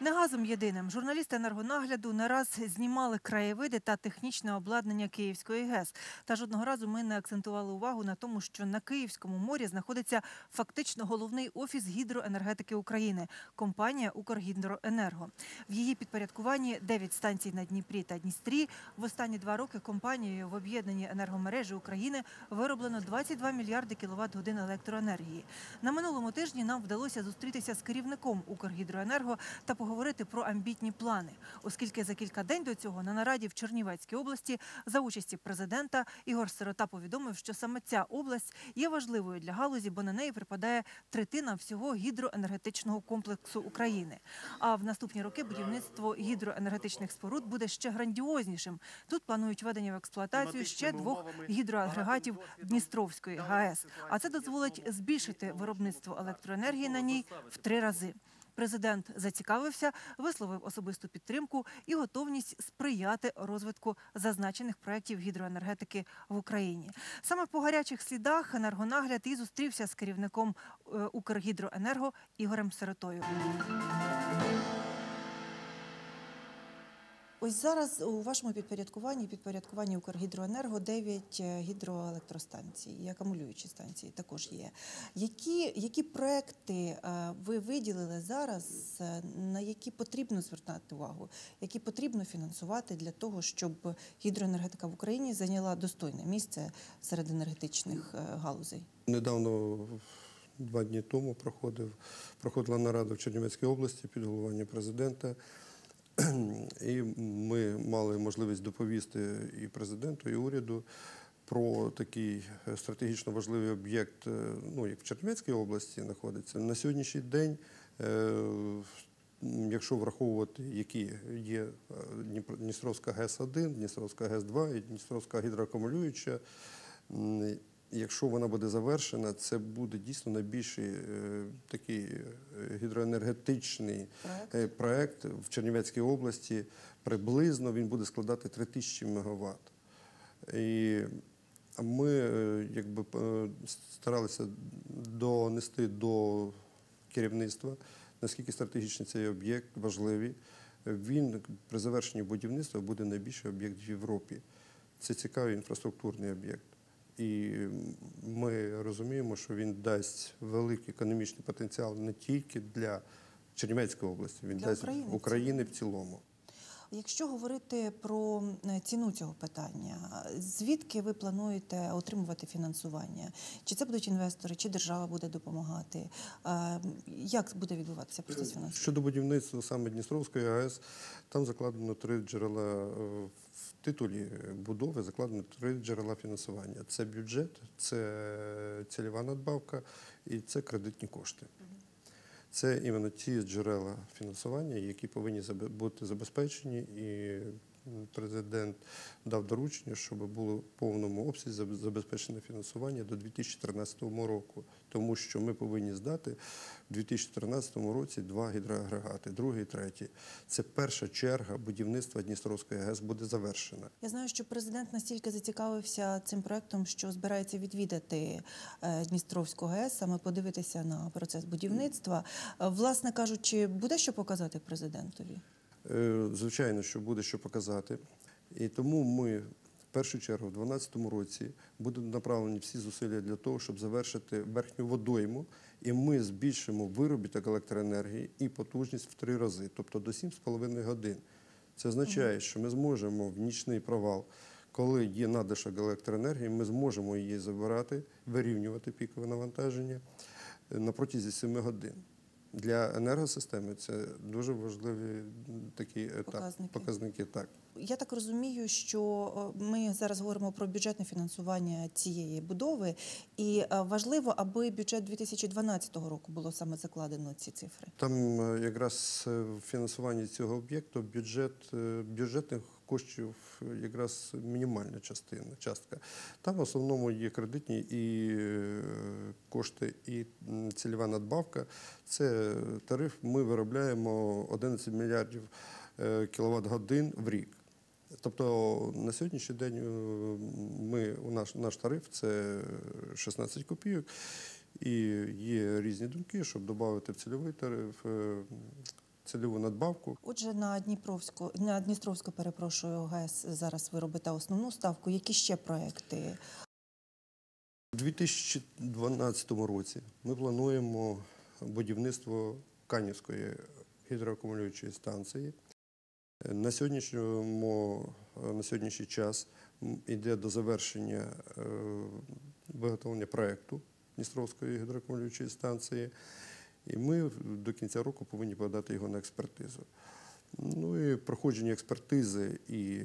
Не газом єдиним журналісти енергонагляду не раз знімали краєвиди та технічне обладнання Київської ГЕС. Та жодного разу ми не акцентували увагу на тому, що на Київському морі знаходиться фактично головний офіс гідроенергетики України компанія Укргідроенерго. В її підпорядкуванні 9 станцій на Дніпрі та Дністрі. В останні два роки компанією в об'єднанні енергомережі України вироблено 22 мільярди кіловат годин електроенергії. На минулому тижні нам вдалося зустрітися з керівником Укргідроенерго та поговорити про амбітні плани, оскільки за кілька день до цього на нараді в Чернівецькій області за участі президента Ігор Сирота повідомив, що саме ця область є важливою для галузі, бо на неї припадає третина всього гідроенергетичного комплексу України. А в наступні роки будівництво гідроенергетичних споруд буде ще грандіознішим. Тут планують введення в експлуатацію ще двох гідроагрегатів Дністровської ГАЕС. А це дозволить збільшити виробництво електроенергії на ній в три рази. Президент зацікавився, висловив особисту підтримку і готовність сприяти розвитку зазначених проєктів гідроенергетики в Україні. Саме по гарячих слідах енергонагляд і зустрівся з керівником е, Укргідроенерго Ігорем Сиротою. Ось зараз у вашому підпорядкуванні, підпорядкуванні Укргідроенерго 9 гідроелектростанцій і акумулюючі станції також є. Які, які проекти е, ви виділили зараз, е, на які потрібно звертати увагу, які потрібно фінансувати для того, щоб гідроенергетика в Україні зайняла достойне місце серед енергетичних е, галузей? Недавно, два дні тому, проходив, проходила нарада в Чернівецькій області під головуванням президента. І ми мали можливість доповісти і президенту, і уряду про такий стратегічно важливий об'єкт, е, ну як в Чернівецькій області знаходиться. На сьогоднішній день, е, якщо враховувати, які є е, Дністровська ГЕС-1, Дністровська ГЕС-2 і Дністровська гідроакумулююча, Якщо вона буде завершена, це буде дійсно найбільший е, такий е, гідроенергетичний Проект. е, проект в Чернівецькій області. Приблизно він буде складати 3000 МВт. І ми якби старалися донести до керівництва, наскільки стратегічний цей об'єкт важливий. Він при завершенні будівництва буде найбільший об'єкт в Європі. Це цікавий інфраструктурний об'єкт. І ми розуміємо, що він дасть великий економічний потенціал не тільки для Чернівецької області, він Для дасть України в України в цілому. Якщо говорити про е, ціну цього питання, звідки ви плануєте отримувати фінансування? Чи це будуть інвестори, чи держава буде допомагати? Е, Як буде відбуватися процес фінансування? Щодо будівництва саме Дністровської АЕС, там закладено три джерела е, в титулі будови, закладено три джерела фінансування. Це бюджет, це цільова надбавка і це кредитні кошти. Це іменно ті джерела фінансування, які повинні бути забезпечені, і президент дав доручення, щоб було в повному обсязі забезпечене фінансування до 2013 року, тому що ми повинні здати в 2013 році два гідроагрегати, другий і третій. Це перша черга будівництва Дністровської ГЕС буде завершена. Я знаю, що президент настільки зацікавився цим проектом, що збирається відвідати е, Дністровську ГЕС, саме подивитися на процес будівництва. Е, Власне кажучи, буде що показати президентові? Е, Звичайно, що буде що показати. І тому ми в першу чергу в 2012 році будуть направлені всі зусилля для того, щоб завершити верхню водойму, і ми збільшимо виробіток електроенергії і потужність в три рази, тобто до 7,5 годин. Це означає, що ми зможемо в нічний провал, коли є надлишок електроенергії, ми зможемо її забирати, вирівнювати пікове навантаження е, на протязі 7 годин. Для енергосистеми це дуже важливі такі етап, Показники. показники так. Я так розумію, що е, ми зараз говоримо про бюджетне фінансування цієї будови, і е, важливо, аби бюджет 2012 року було саме закладено ці цифри. Там е, якраз в фінансуванні цього об'єкту бюджет бюджетних коштів е, якраз мінімальна частина частка. Там в основному є кредитні і е, кошти, і цільова надбавка. Це тариф. Ми виробляємо 11 мільярдів кіловат годин в рік. Тобто на сьогоднішній день е, ми, у наш, наш тариф це 16 копійок, і є різні думки, щоб додати в цільовий тариф е, цільову надбавку. Отже, на Дніпровську, на Дністровську, перепрошую, ГЕС зараз ви робите основну ставку. Які ще проекти? У 2012 році ми плануємо будівництво Канівської гідроакумулюючої станції. На, сьогоднішньому, на сьогоднішній час йде до завершення е, виготовлення проекту Дністровської гідроакумулюючої станції, і ми до кінця року повинні подати його на експертизу. Ну і проходження експертизи і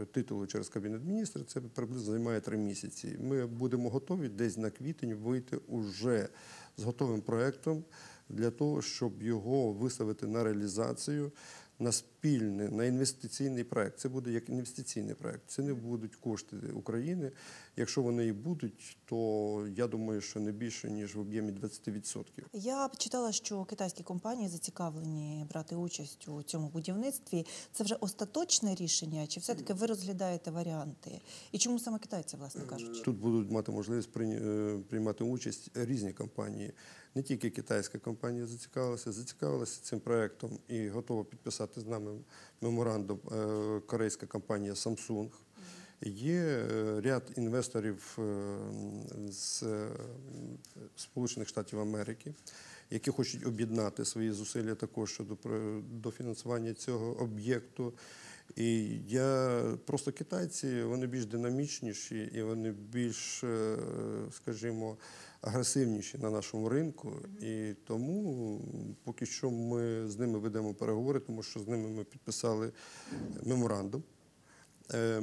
е, титулу через кабінет міністрів це приблизно займає три місяці. Ми будемо готові десь на квітень вийти уже з готовим проектом для того, щоб його виставити на реалізацію на спільний, на інвестиційний проект. Це буде як інвестиційний проект. Це не будуть кошти України. Якщо вони і будуть, то я думаю, що не більше ніж в об'ємі 20%. Я читала, що китайські компанії зацікавлені брати участь у цьому будівництві. Це вже остаточне рішення, чи все-таки ви розглядаєте варіанти? І чому саме китайці, власне кажучи? Тут будуть мати можливість е, приймати участь різні компанії. Не тільки китайська компанія зацікавилася, зацікавилася цим проектом і готова підписати з нами меморандум е, корейська компанія Samsung. Є е, ряд інвесторів е, з Сполучених Штатів Америки, які хочуть об'єднати свої зусилля також щодо до фінансування цього об'єкту. І я просто китайці вони більш динамічніші і вони більш, е, скажімо, агресивніші на нашому ринку. І тому поки що ми з ними ведемо переговори, тому що з ними ми підписали меморандум. Е,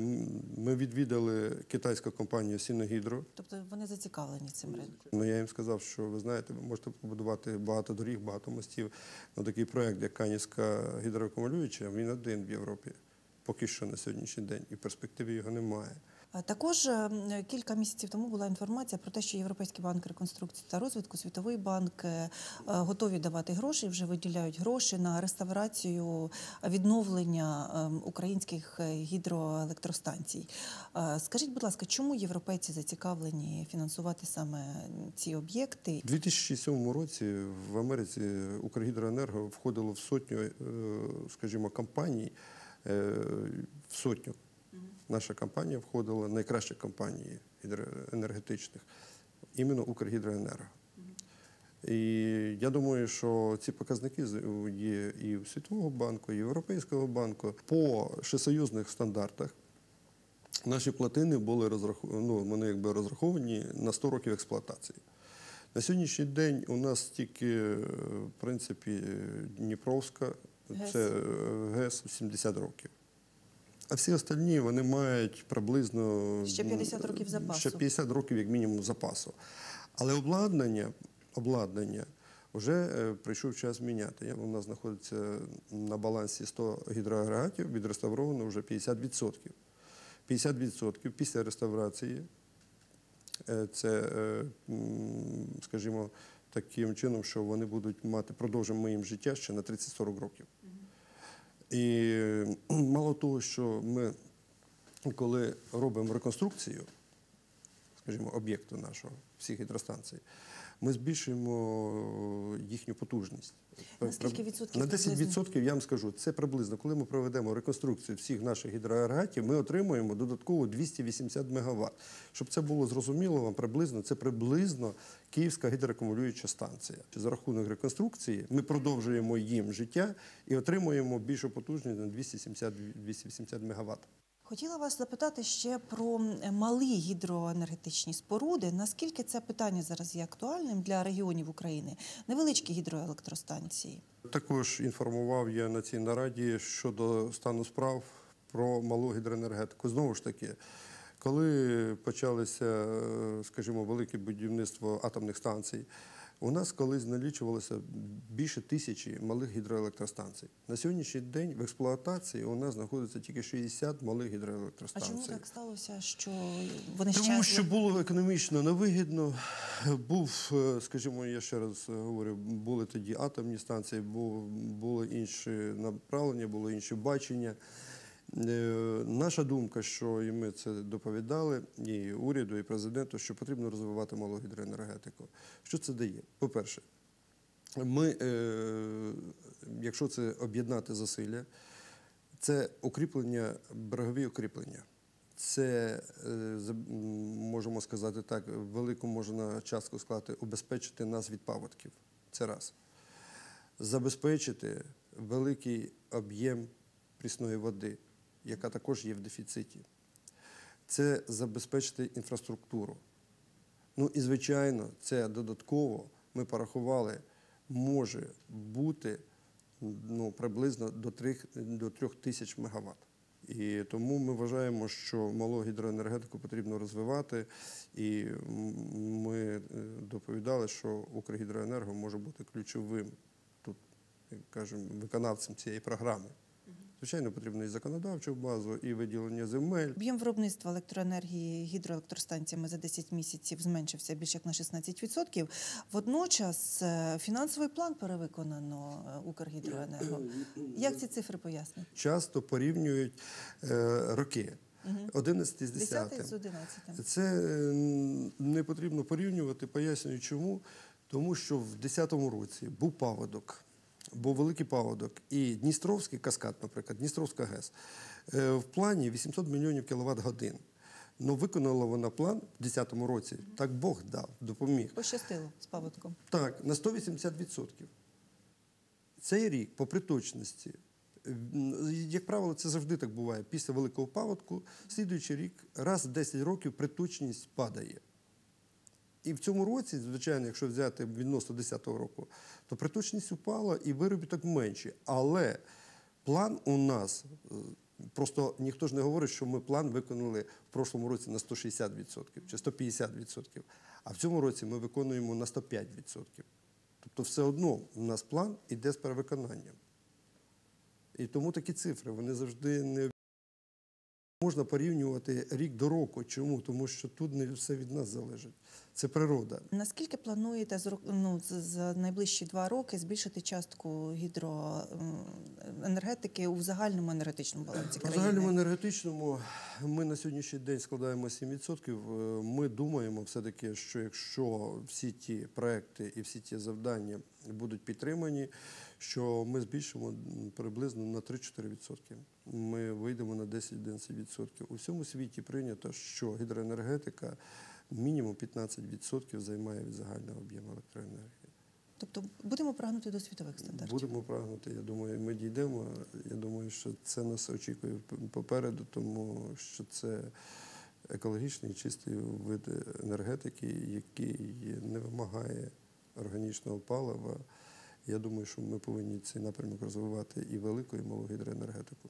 Ми відвідали китайську компанію Сіногідро. Тобто вони зацікавлені цим ринком. Ну, я їм сказав, що ви знаєте, ви можете побудувати багато доріг, багато мостів. Ну, такий проект, як Канівська гідроакумулююча, він один в Європі. Поки що на сьогоднішній день, і в перспективі його немає. Також е, кілька місяців тому була інформація про те, що Європейський банк реконструкції та розвитку, Світовий банк е, е, готові давати гроші, вже виділяють гроші на реставрацію е, відновлення е, українських гідроелектростанцій. Скажіть, будь ласка, чому європейці зацікавлені фінансувати саме ці об'єкти? У 2007 році в Америці Укргідроенерго входило в сотню, скажімо, компаній, в сотню. Наша компанія входила в найкращі компанії гідроенергетичних, іменно Укргідроенерго. І я думаю, що ці показники є і у Світового банку, і Європейського банку. По всесоюзних стандартах наші платини були розраху... ну, вони якби розраховані на 100 років експлуатації. На сьогоднішній день у нас тільки, е, в принципі, Дніпровська. Це е, ГЕС 70 років. А всі остальні вони мають приблизно Ще 50 років запасу. Ще 50 років, як мінімум, запасу. Але обладнання, обладнання вже е, прийшов час міняти. У нас знаходиться на балансі 100 гідроагрегатів, відреставровано вже 50%. 50% після реставрації Е, це, скажімо, таким чином, що вони будуть мати, продовжимо ми їм життя ще на 30-40 років. І мало того, що ми, коли робимо реконструкцію, скажімо, об'єкту нашого, всіх гідростанцій, ми збільшуємо їхню потужність. На скільки відсотків На 10 приблизно? відсотків я вам скажу, це приблизно, коли ми проведемо реконструкцію всіх наших гідроагрегатів, ми отримуємо додатково 280 МВт. Щоб це було зрозуміло вам, приблизно це приблизно Київська гідроакумулююча станція. За рахунок реконструкції ми продовжуємо їм життя і отримуємо більшу потужність на 270-280 МВт. Хотіла вас запитати ще про малі гідроенергетичні споруди. Наскільки це питання зараз є актуальним для регіонів України? Невеличкі гідроелектростанції. Також інформував я на цій нараді щодо стану справ про малу гідроенергетику. Знову ж таки, коли почалося, е, скажімо, велике будівництво атомних станцій, у нас колись налічувалося більше тисячі малих гідроелектростанцій. На сьогоднішній день в експлуатації у нас знаходиться тільки 60 малих гідроелектростанцій. А чому так сталося, що вони Тому що було економічно невигідно. Був, е, скажімо, я ще раз говорю, були тоді атомні станції, бу- були інші направлення, були інші бачення. Е, Наша думка, що і ми це доповідали, і уряду, і президенту, що потрібно розвивати малу гідроенергетику. Що це дає? По-перше, ми, е, якщо це об'єднати зусилля, це укріплення, берегові укріплення. Це, е, можемо сказати так, велику можна частку склати, убезпечити нас від паводків. Це раз. Забезпечити великий об'єм прісної води, яка також є в дефіциті. Це забезпечити інфраструктуру. Ну і звичайно, це додатково ми порахували, може бути ну, приблизно до 3, до 3 тисяч мегаватт. І тому ми вважаємо, що малу гідроенергетику потрібно розвивати. І ми е, доповідали, що Укргідроенерго може бути ключовим тут, кажемо, виконавцем цієї програми. Звичайно, потрібно і законодавчу базу, і виділення земель. Об'єм виробництва електроенергії гідроелектростанціями за 10 місяців зменшився більше як на 16%. Водночас е, фінансовий план перевиконано е, Укргідроенерго. Як ці цифри пояснити? Часто порівнюють е, роки 11 з 10. 10 з 11. Це не потрібно порівнювати, пояснюю чому. Тому що в 2010 році був паводок, був великий паводок. І Дністровський каскад, наприклад, Дністровська ГЕС, е, в плані 800 мільйонів кіловат годин. Ну, виконала вона план в 2010 році. Так Бог дав, допоміг. Пощастило з паводком. Так, на 180%. Цей рік по приточності, як правило, це завжди так буває. Після великого паводку, слідуючий рік, раз в 10 років приточність падає. І в цьому році, звичайно, якщо взяти відносно 10-го року, то приточність упала і виробіток менший. Але план у нас, е, просто ніхто ж не говорить, що ми план виконали в прошлому році на 160% чи 150%. А в цьому році ми виконуємо на 105%. Тобто все одно у нас план іде з перевиконанням. І тому такі цифри, вони завжди не можна порівнювати рік до року. Чому? Тому що тут не все від нас залежить. Це природа. Наскільки плануєте з ну, за найближчі два роки збільшити частку гідроенергетики у загальному енергетичному балансі країни? загальному енергетичному ми на сьогоднішній день складаємо 7%. Е, Ми думаємо все-таки, що якщо всі ті проекти і всі ті завдання будуть підтримані, що ми збільшимо приблизно на 3-4%. Ми вийдемо на 10-11%. У всьому світі прийнято, що гідроенергетика мінімум 15% займає від загального об'єму електроенергії. Тобто будемо прагнути до світових стандартів. Будемо прагнути. Я думаю, ми дійдемо. Я думаю, що це нас очікує попереду, тому що це екологічний чистий вид енергетики, який не вимагає органічного палива. Я думаю, що ми повинні цей напрямок розвивати і велику, і малу гідроенергетику.